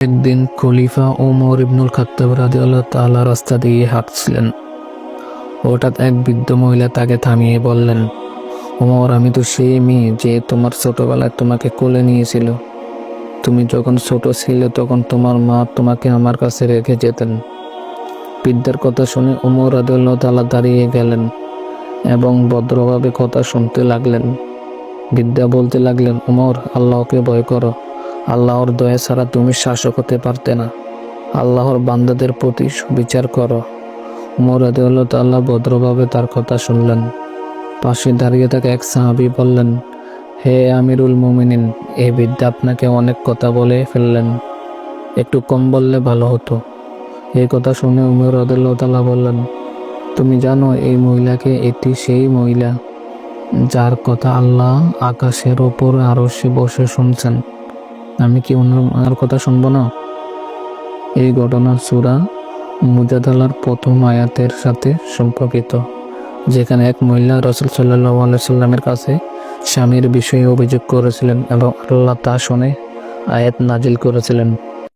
একদিন খলিফা ওমর ইবনুল খাত্তাব রাদিয়াল্লাহু তাআলা রাস্তা দিয়ে হাঁটছিলেন। হঠাৎ এক বৃদ্ধ মহিলা তাকে থামিয়ে বললেন, ওমর, আমি তো সেই মেয়ে যে তোমার ছোটবেলায় তোমাকে কোলে নিয়েছিল। তুমি যখন ছোট ছিলে তখন তোমার মা তোমাকে আমার কাছে রেখে যেতেন। বৃদ্ধার কথা শুনে ওমর রাদিয়াল্লাহু তাআলা দাঁড়িয়ে গেলেন এবং ভদ্রভাবে কথা শুনতে লাগলেন। বিদ্যা বলতে লাগলেন, ওমর, আল্লাহকে ভয় করো। আল্লাহর দয়া ছাড়া তুমি শাসক হতে পারতে না। আল্লাহর বান্দাদের প্রতি সুবিচার করো। ওমর রাদিয়াল্লাহু তাআলা ভদ্রভাবে তার কথা শুনলেন। পাশে দাঁড়িয়ে থাকা এক সাহাবি বললেন, হে আমিরুল মুমিনিন, এই বিদ্যা আপনাকে অনেক কথা বলে ফেললেন। একটু কম বললে ভালো হতো। এই কথা শুনে উমর রাদিয়াল্লাহু তাআলা বললেন, তুমি জানো এই মহিলাকে এটি সেই মহিলা, যার কথা আল্লাহ আকাশের ওপর আরও সে বসে শুনছেন। আমি কি অন্য ওনার কথা শুনব না? এই ঘটনা সুরা মুজাদালার প্রথম আয়াতের সাথে সম্পর্কিত, যেখানে এক মহিলা রসুল সাল্লাহ সাল্লামের কাছে স্বামীর বিষয়ে অভিযোগ করেছিলেন এবং আল্লাহ তা শুনে আয়াত নাজিল করেছিলেন।